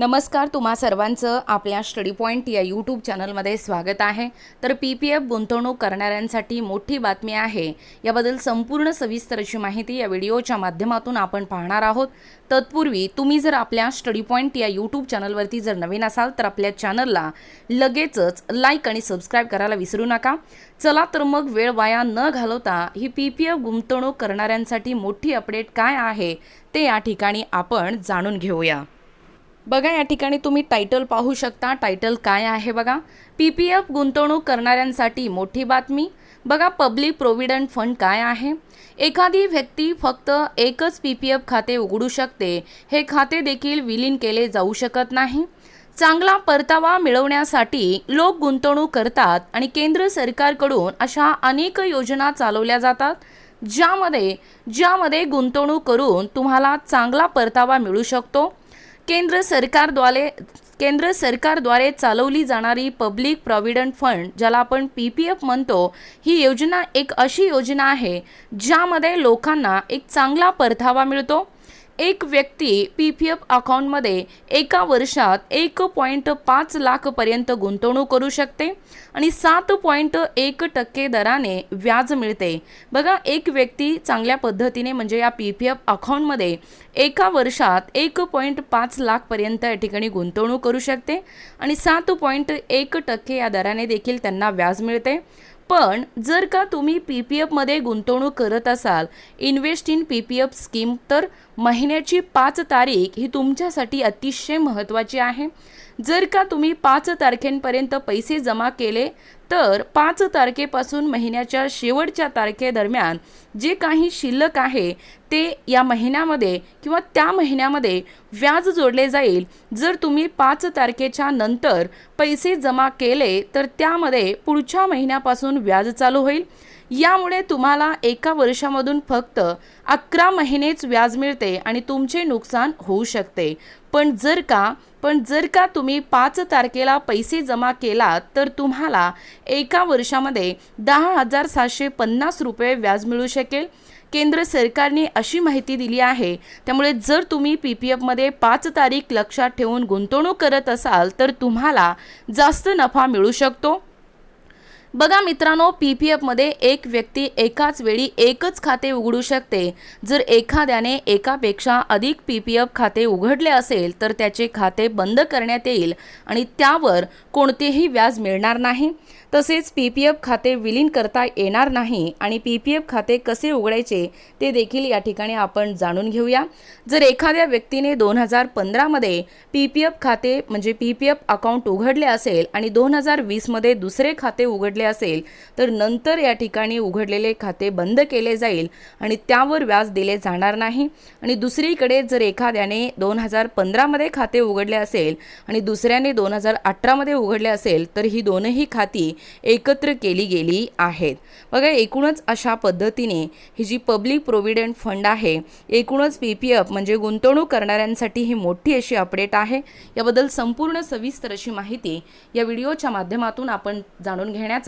नमस्कार तुम्हा सर्वांचं आपल्या स्टडी पॉईंट या यूट्यूब चॅनलमध्ये स्वागत आहे. तर पी पी एफ गुंतवणूक करणाऱ्यांसाठी मोठी बातमी आहे. याबद्दल संपूर्ण सविस्तर अशी माहिती या व्हिडिओच्या माध्यमातून आपण पाहणार आहोत. तत्पूर्वी तुम्ही जर आपल्या स्टडी पॉईंट या यूट्यूब चॅनलवरती जर नवीन असाल तर आपल्या चॅनलला लगेचच लाईक आणि सबस्क्राईब करायला विसरू नका. चला तर मग वेळ वाया न घालवता ही पी पी एफ गुंतवणूक करणाऱ्यांसाठी मोठी अपडेट काय आहे ते या ठिकाणी आपण जाणून घेऊया. बघा या ठिकाणी तुम्ही टायटल पाहू शकता. टायटल काय आहे बघा? पी पी एफ गुंतवणूक करणाऱ्यांसाठी मोठी बातमी. बघा पब्लिक प्रोव्हिडंट फंड काय आहे? एखादी व्यक्ती फक्त एकच पी पी एफ खाते उघडू शकते. हे खाते देखील विलीन केले जाऊ शकत नाही. चांगला परतावा मिळवण्यासाठी लोक गुंतवणूक करतात आणि केंद्र सरकारकडून अशा अनेक योजना चालवल्या जातात ज्यामध्ये ज्यामध्ये गुंतवणूक करून तुम्हाला चांगला परतावा मिळू शकतो. केंद्र सरकारद्वारे केंद्र सरकारद्वारे चालवली जाणारी पब्लिक प्रॉव्हिडंट फंड ज्याला आपण पी पी एफ म्हणतो ही योजना एक अशी योजना आहे ज्यामध्ये लोकांना एक चांगला परतावा मिळतो. एक व्यक्ती पी पी एफ अकाउंटमध्ये एका वर्षात एक पॉईंट पाच लाखपर्यंत गुंतवणूक करू शकते आणि सात पॉईंट एक टक्के दराने व्याज मिळते. बघा एक व्यक्ती चांगल्या पद्धतीने म्हणजे या पी पी एफ अकाउंटमध्ये एका वर्षात एक पॉईंट पाच लाखपर्यंत या ठिकाणी गुंतवणूक करू शकते आणि सात पॉईंट एक टक्के या दराने देखील त्यांना व्याज मिळते. पण जर का तुम्ही पी पी एफमध्ये गुंतवणूक करत असाल invest in P P F scheme तर महिन्याची पाच तारीख ही तुमच्यासाठी अतिशय महत्त्वाची आहे. जर का तुम्ही पाच तारखेपर्यंत पैसे जमा केले तर पाच तारखेपासून महिन्याच्या शेवटच्या तारखेदरम्यान जे काही शिल्लक आहे ते या महिन्यामध्ये किंवा त्या महिन्यामध्ये व्याज जोडले जाईल. जर तुम्ही पाच तारखेच्या नंतर पैसे जमा केले तर त्यामध्ये पुढच्या महिन्यापासून व्याज चालू होईल. यामुळे तुम्हाला एका वर्षामधून फक्त अकरा महिनेच व्याज मिळते आणि तुमचे नुकसान होऊ शकते. पण जर का पण जर का तुम्ही पाच तारखेला पैसे जमा केलात तर तुम्हाला एका वर्षामध्ये दहा हजार सातशे पन्नास रुपये व्याज मिळू शकेल. केंद्र सरकारने अशी माहिती दिली आहे. त्यामुळे जर तुम्ही पी पी एफमध्ये पाच तारीख लक्षात ठेवून गुंतवणूक करत असाल तर तुम्हाला जास्त नफा मिळू शकतो. बघा मित्रांनो पी पी एफमध्ये एक व्यक्ती एकाच वेळी एकच खाते उघडू शकते. जर एखाद्याने एकापेक्षा अधिक पी पी एफ खाते उघडले असेल तर त्याचे खाते बंद करण्यात येईल आणि त्यावर कोणतेही व्याज मिळणार नाही. तसेच पी पी एफ खाते विलीन करता येणार नाही आणि पी पी एफ खाते कसे उघडायचे ते देखील या ठिकाणी आपण जाणून घेऊया. जर एखाद्या व्यक्तीने दोन हजार पंधरामध्ये पी पी एफ खाते म्हणजे पी पी एफ अकाउंट उघडले असेल आणि दोन हजार वीसमध्ये दुसरे खाते उघडले असेल तर नंतर या ठिकाणी उघडलेले खाते बंद केले जाईल आणि त्यावर व्याज दिले जाणार नाही. आणि दुसरीकडे जर एखाद्याने दोन हजार पंधरामध्ये खाते उघडले असेल आणि दुसऱ्याने दोन हजार अठरामध्ये उघडले असेल तर ही दोनही खाती एकत्र केली गेली आहेत. बघा एकूणच अशा पद्धतीने ही जी पब्लिक प्रोव्हिडंट फंड आहे एकूणच पी पी एफ म्हणजे गुंतवणूक करणाऱ्यांसाठी ही मोठी अशी अपडेट आहे. याबद्दल संपूर्ण सविस्तर अशी माहिती या व्हिडिओच्या माध्यमातून आपण जाणून घेण्याचा